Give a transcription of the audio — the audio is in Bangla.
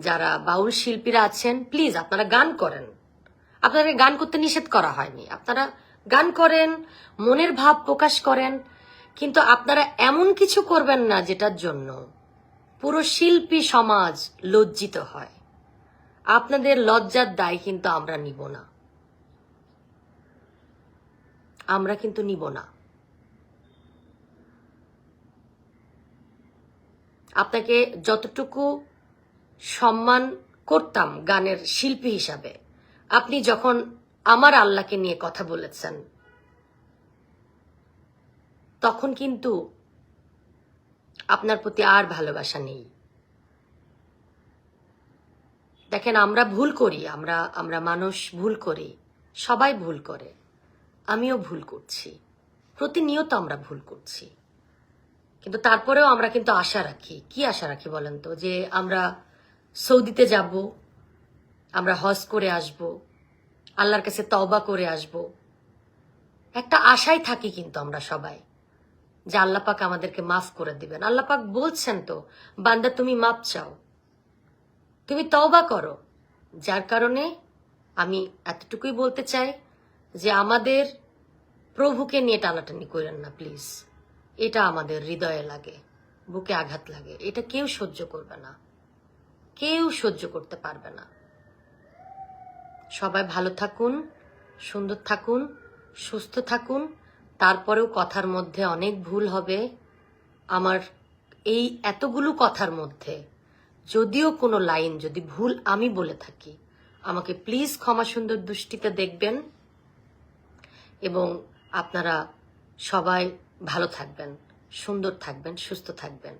যারা বাউল শিল্পীরা আছেন প্লিজ আপনারা গান করেন। আপনাদের গান করতে নিষেধ করা হয়নি। আপনারা গান করেন, মনের ভাব প্রকাশ করেন, কিন্তু আপনারা এমন কিছু করবেন না যেটার জন্য পুরো শিল্পী সমাজ লজ্জিত হয়। আপনাদের লজ্জার দায় কিন্তু আমরা নিব না। আমরা কিন্তু নিব না। আপনাকে যতটুকু সম্মান করতাম গানের শিল্পী হিসাবে। আপনি যখন আমার আল্লাহকে নিয়ে কথা বলেছেন, তখন কিন্তু আপনার প্রতি আর ভালোবাসা নেই। দেখেন, আমরা ভুল করি, আমরা আমরা মানুষ ভুল করি, সবাই ভুল করে, আমিও ভুল করছি, প্রতিনিয়ত আমরা ভুল করছি। কিন্তু তারপরেও আমরা কিন্তু আশা রাখি। কি আশা রাখি বলেন তো? যে আমরা সৌদিতে যাব, আমরা হজ করে আসব, আল্লাহর কাছে তওবা করে আসব। একটা আশায় থাকি কিন্তু আমরা সবাই যে আল্লাহ পাক আমাদেরকে মাফ করে দিবেন। আল্লাহ পাক বলছেন তো, বান্দা তুমি মাপ চাও। তুমি তওবা করো। যার কারণে আমি এতটুকুই বলতে চাই যে আমাদের প্রভুকে নিয়ে টানাটানি করেন না, প্লিজ। এটা আমাদের হৃদয়ে লাগে, বুকে আঘাত লাগে। এটা কেউ সহ্য করবে না। কেউ সহ্য করতে পারবে না। সবাই ভালো থাকুন, সুন্দর থাকুন, সুস্থ থাকুন। তারপরেও কথার মধ্যে অনেক ভুল হবে। আমার এই এতগুলো কথার মধ্যে যদিও কোনো লাইন, যদি ভুল আমি বলে থাকি, আমাকে প্লিজ ক্ষমা সুন্দর দৃষ্টিতে দেখবেন এবং আপনারা সবাই ভালো থাকবেন, সুন্দর থাকবেন, সুস্থ থাকবেন।